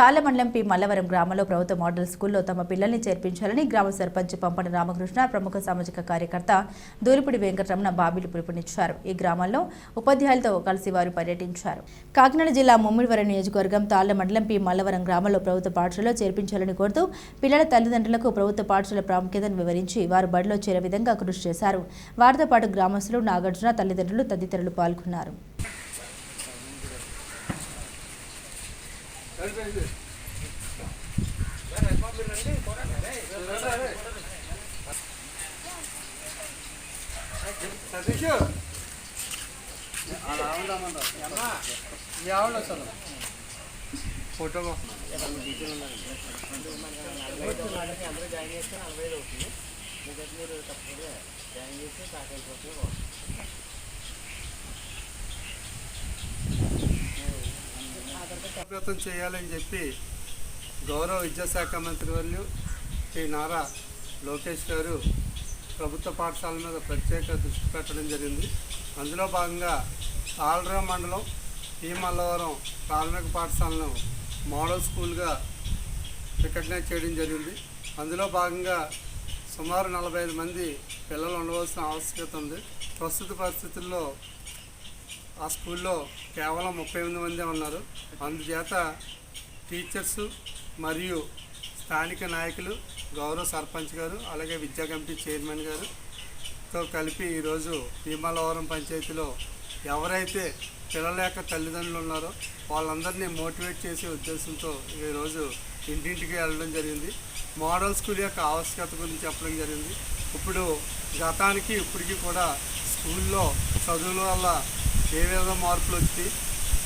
తాళ్ళమండలం P. Mallavaram గ్రామంలో ప్రభుత్వ model స్కూల్లో తమ పిల్లల్ని చేర్పించాలని గ్రామ సర్పంచ్ పంపన రామకృష్ణ ప్రముఖ సామాజిక కార్యకర్త దూలిపూడి వెంకటరమణ బాబీలు పిలుపునిచ్చారు. ఈ గ్రామాల్లో ఉపాధ్యాయులతో కలిసి వారు పర్యటించారు. కాకినాడ జిల్లా ముమ్మిడివరం నియోజకవర్గం తాళ్ళ మండలం పి. మల్లవరం గ్రామంలో ప్రభుత్వ పాఠశాలలో చేర్పించాలని కోరుతూ పిల్లల తల్లిదండ్రులకు ప్రభుత్వ పాఠశాల ప్రాముఖ్యతను వివరించి వారు బడిలో చేరే విధంగా కృషి చేశారు. వారితో పాటు గ్రామస్తులు నాగార్జున తల్లిదండ్రులు తదితరులు పాల్గొన్నారు. సతీష్ మీ ఆవిడ వస్తాను ఫోటో జాగ్రత్తం చేయాలని చెప్పి గౌరవ విద్యాశాఖ మంత్రి వర్యులు శ్రీ నారా లోకేష్ గారు ప్రభుత్వ పాఠశాల మీద ప్రత్యేక దృష్టి పెట్టడం జరిగింది. అందులో భాగంగా ఆల్రా మండలం ఈ మల్లవరం ప్రాథమిక పాఠశాలను మోడల్ స్కూల్గా రికగ్నైజ్ చేయడం జరిగింది. అందులో భాగంగా సుమారు నలభై ఐదు మంది పిల్లలు ఉండవలసిన ఆవశ్యకత ఉంది. ప్రస్తుత పరిస్థితుల్లో ఆ స్కూల్లో కేవలం ముప్పై ఎనిమిది మందే ఉన్నారు. అందుచేత టీచర్స్ మరియు స్థానిక నాయకులు గౌరవ సర్పంచ్ గారు అలాగే విద్యా కమిటీ చైర్మన్ గారు తో కలిపి ఈరోజు భీమలవరం పంచాయతీలో ఎవరైతే పిల్లల యొక్క తల్లిదండ్రులు ఉన్నారో వాళ్ళందరినీ మోటివేట్ చేసే ఉద్దేశంతో ఈరోజు ఇంటింటికి వెళ్ళడం జరిగింది. మోడల్ స్కూల్ యొక్క ఆవశ్యకత గురించి చెప్పడం జరిగింది. ఇప్పుడు గతానికి ఇప్పటికీ కూడా స్కూల్లో చదువుల వల్ల ఏ విధంగా మార్పులు వచ్చి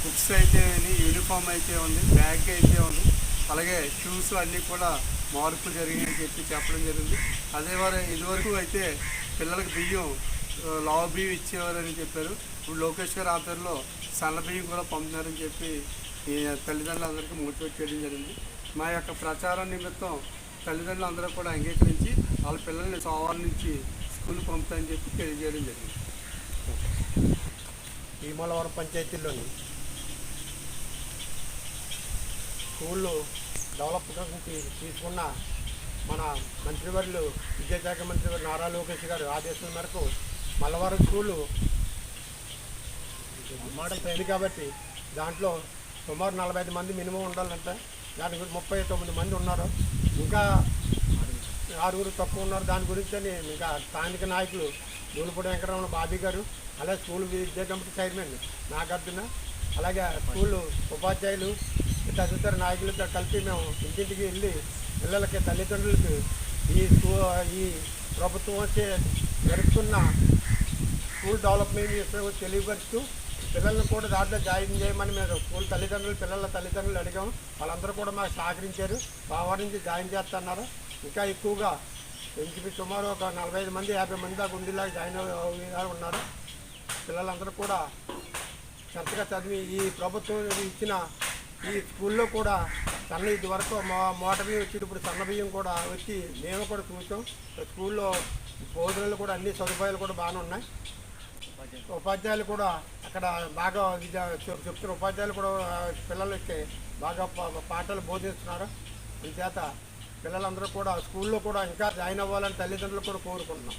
బుక్స్ అయితే యూనిఫామ్ అయితే ఉంది బ్యాగ్ అయితే ఉంది అలాగే షూస్ అన్నీ కూడా మార్పులు జరిగాయని చెప్పి చెప్పడం జరిగింది. అదే వారు ఇదివరకు అయితే పిల్లలకు బియ్యం ఆ, లావు బియ్యం ఇచ్చేవారని చెప్పారు. ఇప్పుడు లోకేష్ గారు ఆధ్వర్యంలో సన్న బియ్యం కూడా పంపుతున్నారని చెప్పి తల్లిదండ్రులందరికీ మోటివేట్ చేయడం జరిగింది. మా యొక్క ప్రచారం నిమిత్తం తల్లిదండ్రులు అందరూ కూడా అంగీకరించి వాళ్ళ పిల్లల్ని సోమవారం నుంచి స్కూల్ పంపుతారని చెప్పి తెలియజేయడం జరిగింది. భీమలవరం పంచాయతీలోని స్కూళ్ళు డెవలప్ తీసుకున్న మన మంత్రివర్యులు విద్యాశాఖ మంత్రి నారా లోకేష్ గారు ఆదేశం మేరకు మల్లవరం స్కూలు మోడల్ ట్రైన్ కాబట్టి దాంట్లో సుమారు నలభై ఐదు మంది మినిమం ఉండాలంటే. దాని గురించి ముప్పై తొమ్మిది మంది ఉన్నారు. ఇంకా ఆరుగురు తక్కువ ఉన్నారు. దాని గురించి అని ఇంకా స్థానిక నాయకులు దూలపూడి వెంకటరమణ బాబీ గారు అలాగే స్కూల్ విద్యా కమిటీ చైర్మన్ నాగార్జున అలాగే స్కూల్ ఉపాధ్యాయులు తదితర నాయకులతో కలిపి మేము ఇంటింటికి వెళ్ళి పిల్లలకి తల్లిదండ్రులకి ఈ స్కూ ఈ ప్రభుత్వం వచ్చే జరుపుతున్న స్కూల్ డెవలప్మెంట్ విషయం తెలియపరుస్తూ పిల్లల్ని కూడా దాంట్లో జాయిన్ చేయమని మేము స్కూల్ తల్లిదండ్రులు పిల్లల తల్లిదండ్రులు అడిగాము. వాళ్ళందరూ కూడా మాకు సహకరించారు. బాగా నుంచి జాయిన్ చేస్తున్నారు. ఇంకా ఎక్కువగా ఇంటికి సుమారు ఒక నలభై ఐదు మంది యాభై మంది దాకా ఉండేలాగా జాయిన్ ఉన్నారు. పిల్లలందరూ కూడా చక్కగా చదివి ఈ ప్రభుత్వం ఇచ్చిన ఈ స్కూల్లో కూడా సన్న ఇది వరకు మా మోటార్ బియ్యం వచ్చి ఇప్పుడు సన్న బియ్యం కూడా వచ్చి మేము కూడా చూసాం. స్కూల్లో భోజనాలు కూడా అన్ని సదుపాయాలు కూడా బాగానే ఉన్నాయి. ఉపాధ్యాయులు కూడా అక్కడ బాగా విద్య చెప్తున్న ఉపాధ్యాయులు కూడా పిల్లలు పిల్లలకి బాగా పా- పాఠాలు బోధిస్తున్నారు. అందుచేత పిల్లలందరూ కూడా స్కూల్లో కూడా ఇంకా జాయిన్ అవ్వాలని తల్లిదండ్రులు కూడా కోరుకుంటున్నాం.